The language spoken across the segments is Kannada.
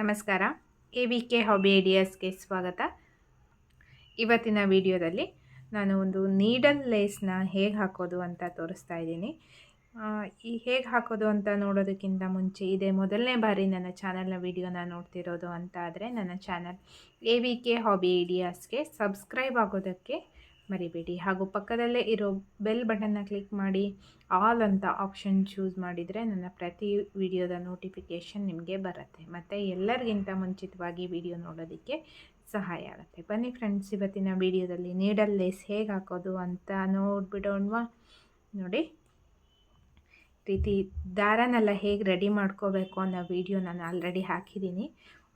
ನಮಸ್ಕಾರ. ಎ ವಿ ಕೆ ಹಾಬಿ ಐಡಿಯಾಸ್ಗೆ ಸ್ವಾಗತ. ಇವತ್ತಿನ ವಿಡಿಯೋದಲ್ಲಿ ನಾನು ಒಂದು ನೀಡಲ್ ಲೇಸ್ನ ಹೇಗೆ ಹಾಕೋದು ಅಂತ ತೋರಿಸ್ತಾ ಇದ್ದೀನಿ. ಈ ಹೇಗೆ ಹಾಕೋದು ಅಂತ ನೋಡೋದಕ್ಕಿಂತ ಮುಂಚೆ ಇದೇ ಮೊದಲನೇ ಬಾರಿ ನನ್ನ ಚಾನಲ್ನ ವಿಡಿಯೋನ ನೋಡ್ತಿರೋದು ಅಂತ ಆದರೆ ನನ್ನ channel A V K hobby ಐಡಿಯಾಸ್ಗೆ subscribe ಆಗೋದಕ್ಕೆ ಮರಿಬೇಡಿ. ಹಾಗೂ ಪಕ್ಕದಲ್ಲೇ ಇರೋ ಬೆಲ್ ಬಟನ್ನ ಕ್ಲಿಕ್ ಮಾಡಿ, ಆಲ್ ಅಂತ ಆಪ್ಷನ್ ಚೂಸ್ ಮಾಡಿದರೆ ನನ್ನ ಪ್ರತಿ ವಿಡಿಯೋದ ನೋಟಿಫಿಕೇಷನ್ ನಿಮಗೆ ಬರುತ್ತೆ. ಮತ್ತು ಎಲ್ಲರಿಗಿಂತ ಮುಂಚಿತವಾಗಿ ವಿಡಿಯೋ ನೋಡೋದಕ್ಕೆ ಸಹಾಯ ಆಗುತ್ತೆ. ಬನ್ನಿ ಫ್ರೆಂಡ್ಸ್, ಇವತ್ತಿನ ವಿಡಿಯೋದಲ್ಲಿ ನೀಡಲ್ ಲೇಸ್ ಹೇಗೆ ಹಾಕೋದು ಅಂತ ನೋಡ್ಬಿಡೋಣವಾ? ನೋಡಿ. ರೀತಿ ದಾರನೆಲ್ಲ ಹೇಗೆ ರೆಡಿ ಮಾಡ್ಕೋಬೇಕು ಅನ್ನೋ ವಿಡಿಯೋ ನಾನು ಆಲ್ರೆಡಿ ಹಾಕಿದ್ದೀನಿ.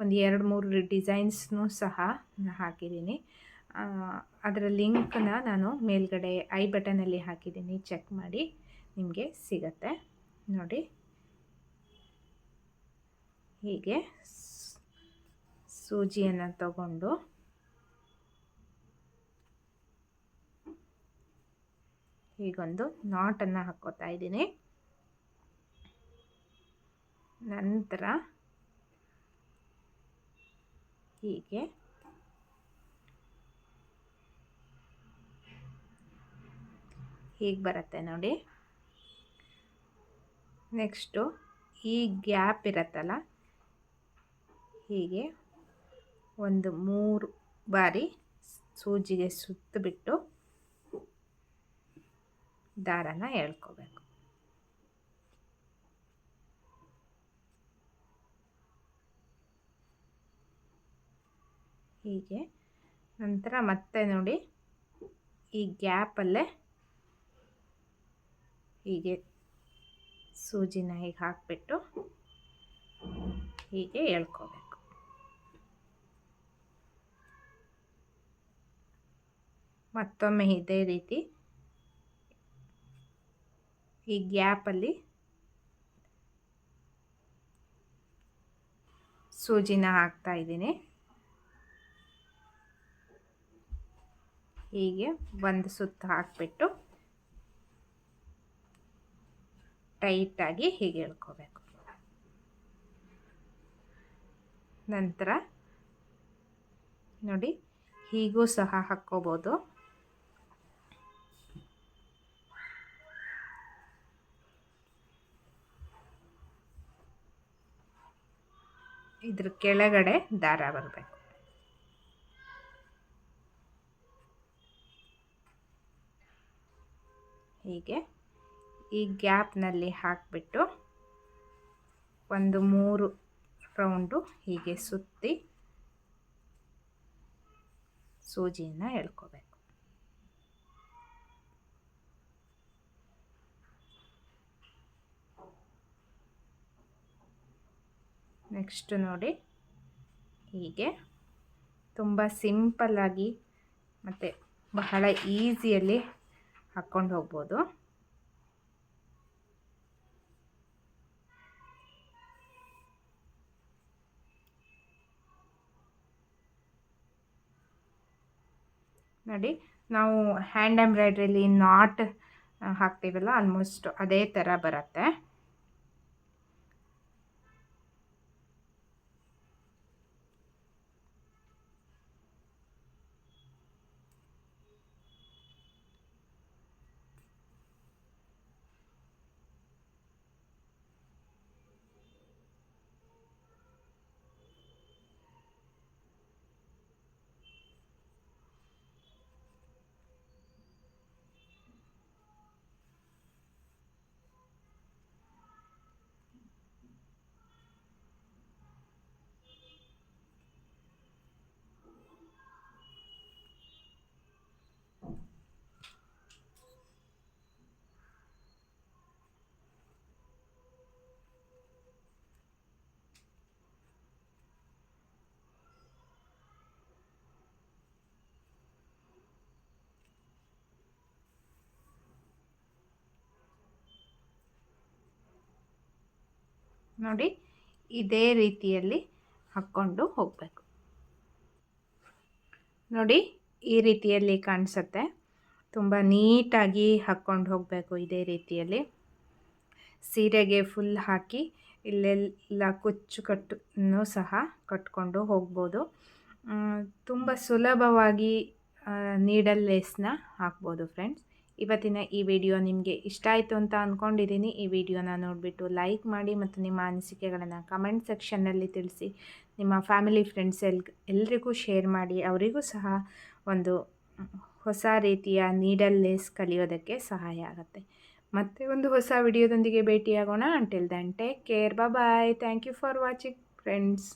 ಒಂದು ಎರಡು ಮೂರು ಡಿಸೈನ್ಸ್ನೂ ಸಹ ನಾನು ಹಾಕಿದ್ದೀನಿ. ಅದರ ಲಿಂಕನ್ನ ನಾನು ಮೇಲ್ಗಡೆ ಐ ಬಟನಲ್ಲಿ ಹಾಕಿದ್ದೀನಿ. ಚೆಕ್ ಮಾಡಿ ನಿಮಗೆ ಸಿಗತ್ತೆ. ನೋಡಿ. ಹೀಗೆ ಸೂಜಿಯನ್ನು ತಗೊಂಡು ಹೀಗೊಂದು ನಾಟನ್ನು ಹಾಕ್ಕೋತಾ ಇದ್ದೀನಿ. ನಂತರ ಹೀಗೆ ಹೀಗೆ ಬರುತ್ತೆ ನೋಡಿ. ನೆಕ್ಸ್ಟು ಈ ಗ್ಯಾಪ್ ಇರತ್ತಲ್ಲ? ಹೀಗೆ ಒಂದು ಮೂರು ಬಾರಿ ಸೂಜಿಗೆ ಸುತ್ತಬಿಟ್ಟು ದಾರನ ಎಳ್ಕೋಬೇಕು. ಹೀಗೆ ನಂತರ ಮತ್ತೆ ನೋಡಿ ಈ ಗ್ಯಾಪಲ್ಲೇ ಹೀಗೆ ಸೂಜಿನ ಹೀಗೆ ಹಾಕಿಬಿಟ್ಟು ಹೀಗೆ ಎಳ್ಕೋಬೇಕು. ಮತ್ತೊಮ್ಮೆ ಇದೇ ರೀತಿ ಈ ಗ್ಯಾಪಲ್ಲಿ ಸೂಜಿನ ಹಾಕ್ತಾ ಇದ್ದೀನಿ. ಹೀಗೆ ಒಂದು ಸುತ್ತು ಹಾಕಿಬಿಟ್ಟು ಟೈಟಾಗಿ ಹೀಗೆ ಎಳ್ಕೋಬೇಕು ನಂತರ ನೋಡಿ ಹೀಗೂ ಸಹ ಹಾಕ್ಕೋಬೋದು. ಇದ್ರ ಕೆಳಗಡೆ ದಾರ ಬರಬೇಕು. ಹೀಗೆ ಈ ಗ್ಯಾಪ್ನಲ್ಲಿ ಹಾಕಿಬಿಟ್ಟು ಒಂದು ಮೂರು ರೌಂಡು ಹೀಗೆ ಸುತ್ತಿ ಸೂಜಿಯನ್ನು ಎಳ್ಕೋಬೇಕು. ನೆಕ್ಸ್ಟ್ ನೋಡಿ ಹೀಗೆ ತುಂಬ ಸಿಂಪಲ್ಲಾಗಿ ಮತ್ತು ಬಹಳ ಈಸಿಯಲ್ಲಿ ಹಾಕ್ಕೊಂಡು ಹೋಗ್ಬೋದು. ನೋಡಿ ನಾವು ಹ್ಯಾಂಡ್ ಎಂಬ್ರಾಯ್ಡ್ರಿಲಿ ನಾಟ್ ಹಾಕ್ತೀವಲ್ಲ ಆಲ್ಮೋಸ್ಟ್ ಅದೇ ಥರ ಬರುತ್ತೆ. ನೋಡಿ ಇದೇ ರೀತಿಯಲ್ಲಿ ಹಾಕ್ಕೊಂಡು ಹೋಗಬೇಕು. ನೋಡಿ ಈ ರೀತಿಯಲ್ಲಿ ಕಾಣಿಸುತ್ತೆ. ತುಂಬ ನೀಟಾಗಿ ಹಾಕ್ಕೊಂಡು ಹೋಗಬೇಕು ಇದೇ ರೀತಿಯಲ್ಲಿ. ಸೀರೆಗೆ ಫುಲ್ ಹಾಕಿ ಇಲ್ಲೆಲ್ಲ ಕುಚ್ಚು ಕಟ್ಟು ಸಹ ಕಟ್ಕೊಂಡು ಹೋಗ್ಬೋದು. ತುಂಬ ಸುಲಭವಾಗಿ ನೀಡಲ್ ಲೇಸ್ನ ಹಾಕ್ಬೋದು ಫ್ರೆಂಡ್ಸ್ ಇವತ್ತಿನ ಈ ವಿಡಿಯೋ ನಿಮಗೆ ಇಷ್ಟ ಆಯಿತು ಅಂತ ಅಂದ್ಕೊಂಡಿದ್ದೀನಿ ಈ ವಿಡಿಯೋನ ನೋಡಿಬಿಟ್ಟು ಲೈಕ್ ಮಾಡಿ ಮತ್ತು ನಿಮ್ಮ ಅನಿಸಿಕೆಗಳನ್ನು ಕಮೆಂಟ್ ಸೆಕ್ಷನ್ನಲ್ಲಿ ತಿಳಿಸಿ. ನಿಮ್ಮ ಫ್ಯಾಮಿಲಿ ಫ್ರೆಂಡ್ಸ್ ಎಲ್, ಎಲ್ರಿಗೂ ಶೇರ್ ಮಾಡಿ. ಅವರಿಗೂ ಸಹ ಒಂದು ಹೊಸ ರೀತಿಯ ನೀಡಲ್ ಲೇಸ್ ಕಲಿಯೋದಕ್ಕೆ ಸಹಾಯ ಆಗುತ್ತೆ. ಮತ್ತೆ ಒಂದು ಹೊಸ ವಿಡಿಯೋದೊಂದಿಗೆ ಭೇಟಿಯಾಗೋಣ. Until then take care bye thank you for watching friends